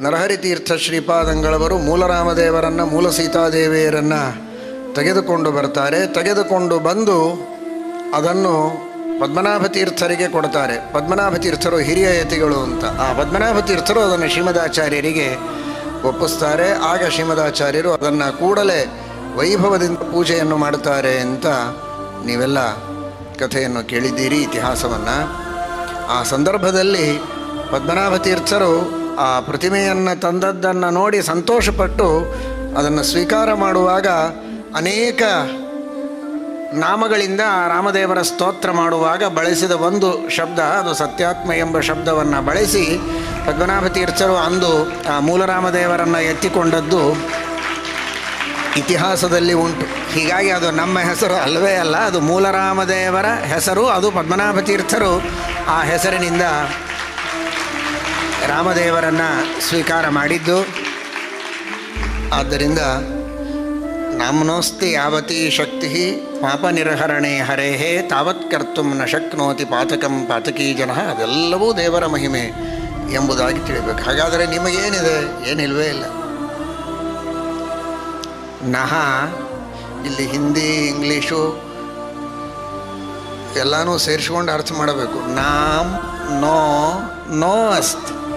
ನರಹರಿ ತೀರ್ಥ ಶ್ರೀಪಾದಂಗಳವರು ಮೂಲರಾಮದೇವರನ್ನು ಮೂಲ ಸೀತಾದೇವಿಯರನ್ನು ತೆಗೆದುಕೊಂಡು ಬರ್ತಾರೆ. ತೆಗೆದುಕೊಂಡು ಬಂದು ಅದನ್ನು ಪದ್ಮನಾಭ ತೀರ್ಥರಿಗೆ ಕೊಡ್ತಾರೆ. ಪದ್ಮನಾಭ ತೀರ್ಥರು ಹಿರಿಯ ಯತಿಗಳು ಅಂತ. ಆ ಪದ್ಮನಾಭ ತೀರ್ಥರು ಅದನ್ನು ಶ್ರೀಮದಾಚಾರ್ಯರಿಗೆ ಒಪ್ಪಿಸ್ತಾರೆ. ಆಗ ಶ್ರೀಮದಾಚಾರ್ಯರು ಅದನ್ನು ಕೂಡಲೇ ವೈಭವದಿಂದ ಪೂಜೆಯನ್ನು ಮಾಡುತ್ತಾರೆ ಅಂತ ನೀವೆಲ್ಲ ಕಥೆಯನ್ನು ಕೇಳಿದ್ದೀರಿ, ಇತಿಹಾಸವನ್ನು. ಆ ಸಂದರ್ಭದಲ್ಲಿ ಪದ್ಮನಾಭ ತೀರ್ಥರು ಆ ಪ್ರತಿಮೆಯನ್ನು ತಂದದ್ದನ್ನು ನೋಡಿ ಸಂತೋಷಪಟ್ಟು ಅದನ್ನು ಸ್ವೀಕಾರ ಮಾಡುವಾಗ ಅನೇಕ ನಾಮಗಳಿಂದ ರಾಮದೇವರ ಸ್ತೋತ್ರ ಮಾಡುವಾಗ ಬಳಸಿದ ಒಂದು ಶಬ್ದ, ಅದು ಸತ್ಯಾತ್ಮ ಎಂಬ ಶಬ್ದವನ್ನು ಬಳಸಿ ಪದ್ಮನಾಭ ತೀರ್ಥರು ಅಂದು ಆ ಮೂಲರಾಮದೇವರನ್ನು ಎತ್ತಿಕೊಂಡದ್ದು ಇತಿಹಾಸದಲ್ಲಿ ಉಂಟು. ಹೀಗಾಗಿ ಅದು ನಮ್ಮ ಹೆಸರು ಅಲ್ಲವೇ ಅಲ್ಲ, ಅದು ಮೂಲರಾಮದೇವರ ಹೆಸರು, ಅದು ಪದ್ಮನಾಭ ತೀರ್ಥರು ಆ ಹೆಸರಿನಿಂದ ರಾಮದೇವರನ್ನು ಸ್ವೀಕಾರ ಮಾಡಿದ್ದು. ಆದ್ದರಿಂದ ನಾಮ್ನೋಸ್ತಿ ಯಾವತಿ ಶಕ್ತಿ ಪಾಪ ನಿರ್ಹರಣೆ ಹರೇಹೇ ತಾವತ್ ಕರ್ತು ನ ಶಕ್ನೋತಿ ಪಾತಕಂ ಪಾತಕೀ ಜನ. ಅದೆಲ್ಲವೂ ದೇವರ ಮಹಿಮೆ ಎಂಬುದಾಗಿ ತಿಳಿಬೇಕು ಹಾಗಾದರೆ ನಿಮಗೇನಿದೆ? ಏನಿಲ್ವೇ ಇಲ್ಲ. ನಹ, ಇಲ್ಲಿ ಹಿಂದಿ, ಇಂಗ್ಲೀಷು ಎಲ್ಲನೂ ಸೇರಿಸ್ಕೊಂಡು ಅರ್ಥ ಮಾಡಬೇಕು. ನಾಮ್ ನೋ ನೋ ಅಸ್ತಿ.